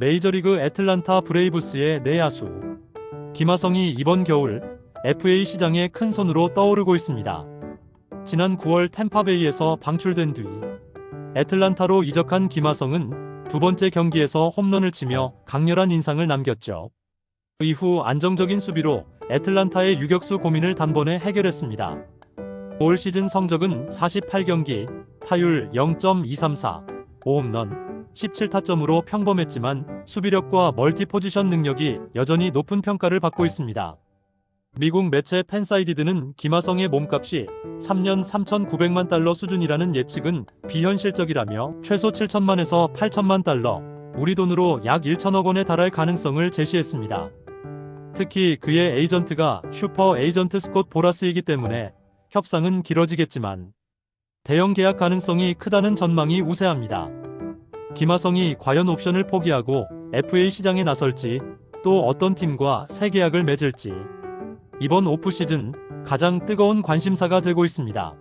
메이저리그 애틀란타 브레이브스의 내야수 김하성이 이번 겨울 FA 시장에 큰 손으로 떠오르고 있습니다. 지난 9월 템파베이에서 방출된 뒤 애틀란타로 이적한 김하성은 두 번째 경기에서 홈런을 치며 강렬한 인상을 남겼죠. 이후 안정적인 수비로 애틀란타의 유격수 고민을 단번에 해결했습니다. 올 시즌 성적은 48경기, 타율 0.234, 5홈런, 17타점으로 평범했지만 수비력과 멀티 포지션 능력이 여전히 높은 평가를 받고 있습니다. 미국 매체 팬사이디드는 김하성의 몸값이 3년 3,900만 달러 수준이라는 예측은 비현실적이라며 최소 7천만에서 8천만 달러, 우리 돈으로 약 1천억 원에 달할 가능성을 제시했습니다. 특히 그의 에이전트가 슈퍼 에이전트 스콧 보라스이기 때문에 협상은 길어지겠지만 대형 계약 가능성이 크다는 전망이 우세합니다. 김하성이 과연 옵션을 포기하고 FA 시장에 나설지 또 어떤 팀과 새 계약을 맺을지 이번 오프 시즌 가장 뜨거운 관심사가 되고 있습니다.